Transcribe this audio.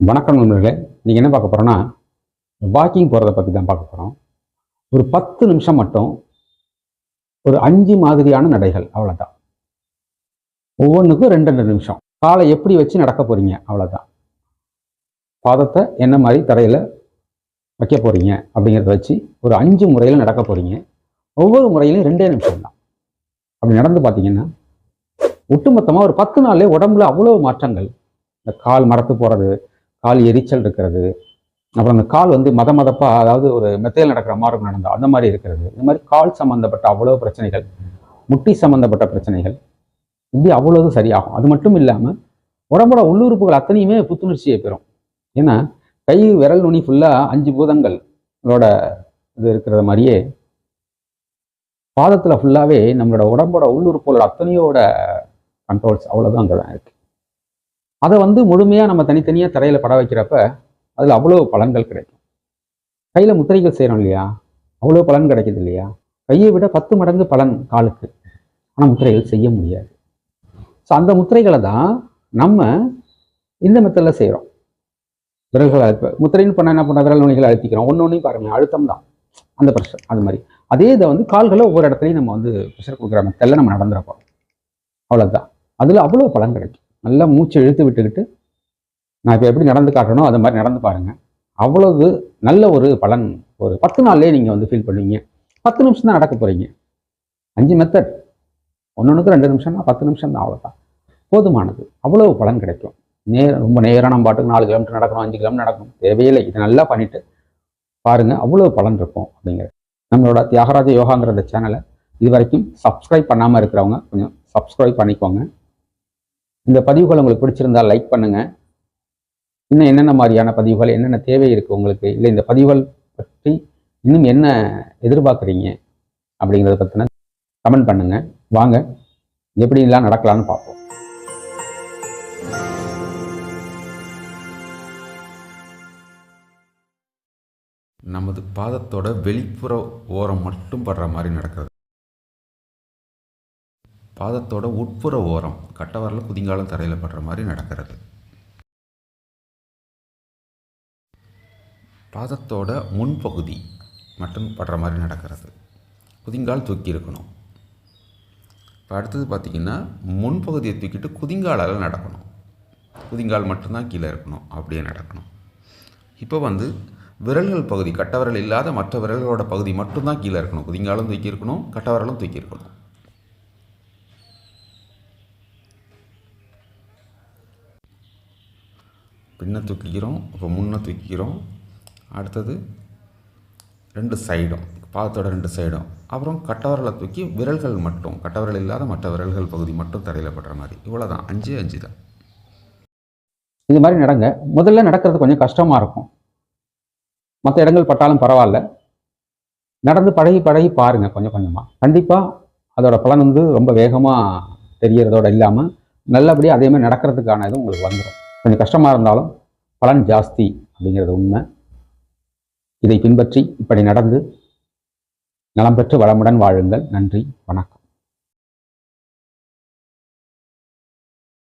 வணக்கம் நண்பர்களே. நீங்கள் என்ன பார்க்க போகிறோன்னா வாக்கிங் போகிறத பற்றி தான் பார்க்க போகிறோம் ஒரு பத்து நிமிஷம் மட்டும் ஒரு அஞ்சு மாதிரியான நடைகள் அவ்வளோதான் ஒவ்வொன்றுக்கும் ரெண்டு ரெண்டு நிமிஷம். காலை எப்படி வச்சு நடக்க போகிறீங்க அவ்வளோதான் பாதத்தை என்ன மாதிரி தரையில் வைக்க போகிறீங்க அப்படிங்கிறத வச்சு ஒரு அஞ்சு முறையில் நடக்க போகிறீங்க ஒவ்வொரு முறையிலையும் ரெண்டே நிமிஷம் தான். அப்படி நடந்து பார்த்தீங்கன்னா ஒட்டுமொத்தமாக ஒரு பத்து நாள்லேயே உடம்புல அவ்வளோ மாற்றங்கள். இந்த கால் மரத்து போகிறது கால் எரிச்சல் இருக்கிறது. அப்புறம் அந்த கால் வந்து மத மதப்பாக அதாவது ஒரு மெத்தையில் நடக்கிற மாதிரி நடந்தா அந்த மாதிரி இருக்கிறது. இந்த மாதிரி கால் சம்மந்தப்பட்ட அவ்வளோ பிரச்சனைகள் முட்டி சம்மந்தப்பட்ட பிரச்சனைகள் இப்படி அவ்வளோது சரியாகும். அது மட்டும் இல்லாமல் உடம்போட உள்ளுறுப்புகள் அத்தனையுமே புத்துணர்ச்சியை பெறும். ஏன்னா கை விரல் நுனி ஃபுல்லாக அஞ்சு பூதங்களோட இது இருக்கிறது மாதிரியே பாதத்தில் ஃபுல்லாகவே நம்மளோட உடம்போட உள்ளுறுப்புகளோட அத்தனையோட கண்ட்ரோல்ஸ் அவ்வளோதான் அங்கே தான் இருக்குது அதை வந்து முழுமையாக நம்ம தனித்தனியாக தரையில் பட வைக்கிறப்ப அதில் அவ்வளோ பலன்கள் கிடைக்கும். கையில் முத்திரைகள் செய்கிறோம் இல்லையா? அவ்வளோ பலன் கிடைக்குது இல்லையா? கையை விட பத்து மடங்கு பலன் காலுக்கு. ஆனால் முத்திரைகள் செய்ய முடியாது. ஸோ அந்த முத்திரைகளை தான் நம்ம இந்த மெத்தடில் செய்கிறோம் விரல்களை அழுப்ப முத்திரைன்னு பண்ண என்ன பண்ண விரல் நுனிகளை அழுத்திக்கிறோம். ஒன்று ஒன்றையும் பாருங்க அழுத்தம் தான். அந்த ப்ரெஷர் அது மாதிரி. அதே இதை வந்து கால்களை ஒவ்வொரு இடத்துலையும் நம்ம வந்து ப்ரெஷர் கொடுக்குற மெத்தடில் நம்ம நடந்துருப்போம் அவ்வளோதான் அதில் அவ்வளோ பலன் கிடைக்கும். நல்லா மூச்சு இழுத்து விட்டுக்கிட்டு நான் இப்போ எப்படி நடந்து காட்டணும் அது மாதிரி நடந்து பாருங்கள் அவ்வளவு நல்ல ஒரு பலன் ஒரு பத்து நாள்லேயே நீங்கள் வந்து ஃபீல் பண்ணுவீங்க. பத்து நிமிஷம் தான் நடக்க போகிறீங்க அஞ்சு மெத்தட் ஒன்று ரெண்டு நிமிஷம்னா பத்து நிமிஷம் தான் அவ்வளோதான் போதுமானது. அவ்வளவு பலன் கிடைக்கும். நேர ரொம்ப நேரம் நம்ம பாட்டுக்கு நாலு கிலோமீட்டர் நடக்கணும் அஞ்சு கிலோமீட்டர் நடக்கணும். தேவையில்லை. இதை நல்லா பண்ணிவிட்டு பாருங்கள் அவ்வளோ பலன் இருக்கும் அப்படிங்கிறது நம்மளோட தியாகராஜ யோகாங்கிற சேனலை இது வரைக்கும் சப்ஸ்கிரைப் பண்ணாமல் இருக்கிறவங்க கொஞ்சம் சப்ஸ்கிரைப் பண்ணிக்கோங்க. இந்த பதிவுகள் உங்களுக்கு பிடிச்சிருந்தா லைக் பண்ணுங்க. இன்னும் என்னென்ன மாதிரியான பதிவுகள் என்னென்ன தேவை இருக்குது உங்களுக்கு? இல்லை இந்த பதிவுகள் பற்றி இன்னும் என்ன எதிர்பார்க்குறீங்க அப்படிங்கிறத பற்றின கமெண்ட் பண்ணுங்க. வாங்க எப்படிலாம் நடக்கலாம்னு பார்ப்போம். நமது பாதத்தோட வெளிப்புற ஓரம் மட்டும் படுற மாதிரி நடக்கிறது. பாதத்தோட உட்புற ஓரம் கட்டவரில் குதிங்காலம் தரையில் படுற மாதிரி நடக்கிறது. பாதத்தோட முன்பகுதி மட்டும் படுற மாதிரி நடக்கிறது. குதிங்கால் தூக்கி இருக்கணும். இப்போ அடுத்தது பார்த்திங்கன்னா முன்பகுதியை தூக்கிட்டு குதிங்காலால் நடக்கணும். குதிங்கால் மட்டும்தான் கீழே இருக்கணும் அப்படியே நடக்கணும். இப்போ வந்து விரல்கள் பகுதி கட்டவரல் இல்லாத மற்ற விரல்களோட பகுதி மட்டும்தான் கீழே இருக்கணும். குதிங்காலும் தூக்கி இருக்கணும் கட்டவரலும் தூக்கி இருக்கணும். பின்ன தூக்கிக்கிறோம் இப்போ முன்னே தூக்கிக்கிறோம். அடுத்தது ரெண்டு சைடும் பாதத்தோட ரெண்டு சைடும் அப்புறம் கட்டவரலை தூக்கி விரல்கள் மட்டும் கட்டவரல் இல்லாத மற்ற விரல்கள் பகுதி மட்டும் தரையில் படுற மாதிரி. இவ்வளோ தான் அஞ்சு அஞ்சு தான். இது மாதிரி நடங்க. முதல்ல நடக்கிறது கொஞ்சம் கஷ்டமாக இருக்கும். மற்ற இடங்கள் பட்டாலும் பரவாயில்ல. நடந்து பழகி பழகி பாருங்கள் கொஞ்சம் கொஞ்சமாக கண்டிப்பாக அதோட பலன் வந்து ரொம்ப வேகமாக தெரியறதோட இல்லாமல் நல்லபடியாக அதே மாதிரி நடக்கிறதுக்கான இது உங்களுக்கு வந்துடும் கொஞ்சம் கஷ்டமாக இருந்தாலும் பலன் ஜாஸ்தி அப்படிங்கிறது உண்மை. இதை பின்பற்றி இப்படி நடந்து நலம் பெற்று வளமுடன் வாழுங்கள். நன்றி. வணக்கம்.